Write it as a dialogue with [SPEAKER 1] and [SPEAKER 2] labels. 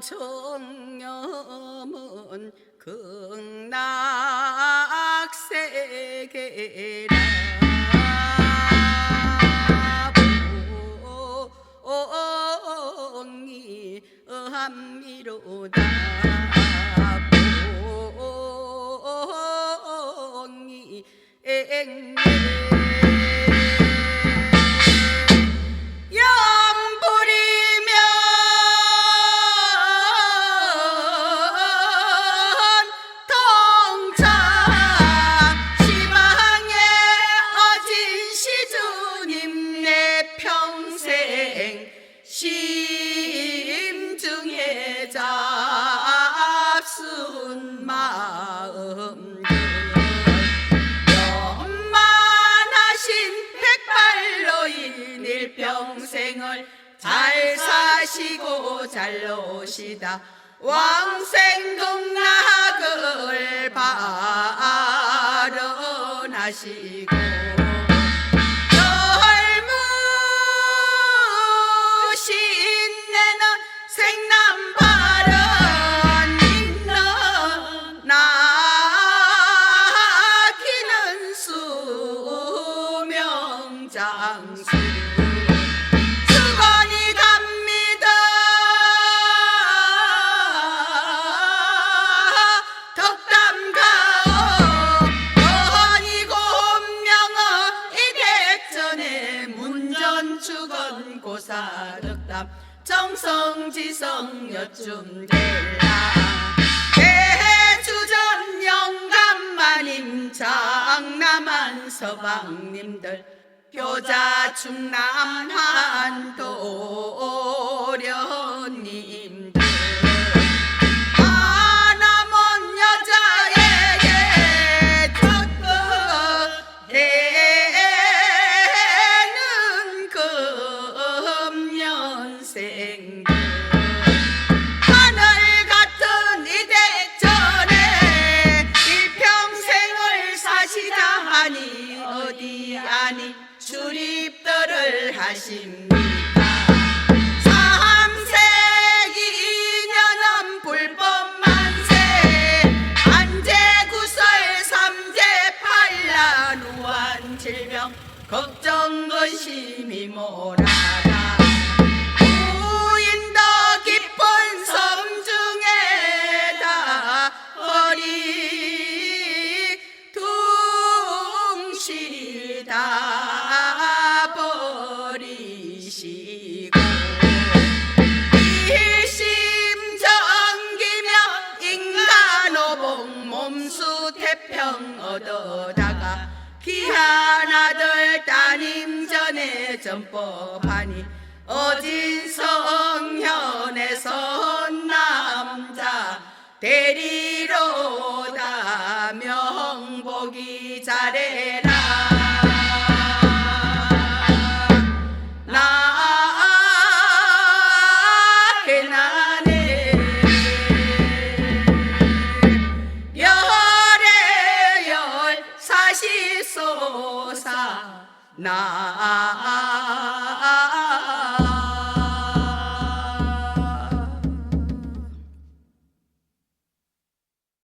[SPEAKER 1] 청렴은 극락세계라 봉이 어함미로다 봉이 앵 잡순 마음 연만하신 백발로인 일평생을 잘 사시고 잘 노시다. 왕생극락을 발언하시고 생남 고 운명어 이객전에 문전축원 고사 덕담. 정성지성 대주전 영감마님 장남한 서방님들 효자 충남 한도련님들. 하나먼 여자에게 적극되는 금년생 하십니까 삼세기 이년은 불법 만세. 안제구설 삼제팔라 우한 질병. 걱정 근심이 몰아 몸수 태평 얻어다가 귀한 아들 따님 전에 전법하니 어진 성현의 선 남자 데리러 那。